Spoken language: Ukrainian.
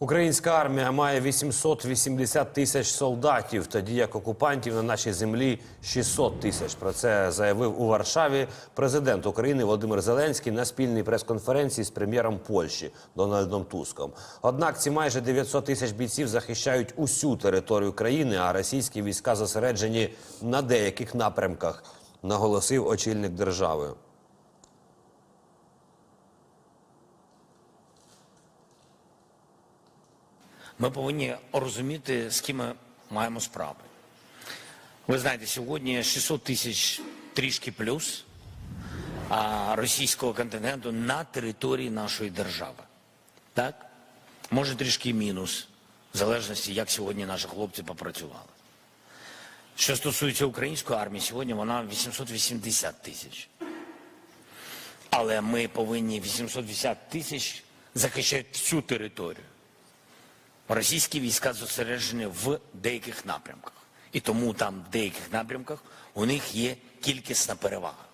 Українська армія має 880 тисяч солдатів, тоді як окупантів на нашій землі 600 тисяч. Про це заявив у Варшаві президент України Володимир Зеленський на спільній прес-конференції з прем'єром Польщі Дональдом Туском. Однак ці майже 900 тисяч бійців захищають усю територію країни, а російські війська зосереджені на деяких напрямках, наголосив очільник держави. Ми повинні розуміти, з ким ми маємо справи. Ви знаєте, сьогодні 600 тисяч трішки плюс російського контингенту на території нашої держави. Так? Може трішки мінус, в залежності, як сьогодні наші хлопці попрацювали. Що стосується української армії, сьогодні вона 880 тисяч. Але ми повинні 880 тисяч захищати всю територію. Російські війська зосереджені в деяких напрямках. І тому там в деяких напрямках у них є кількісна перевага.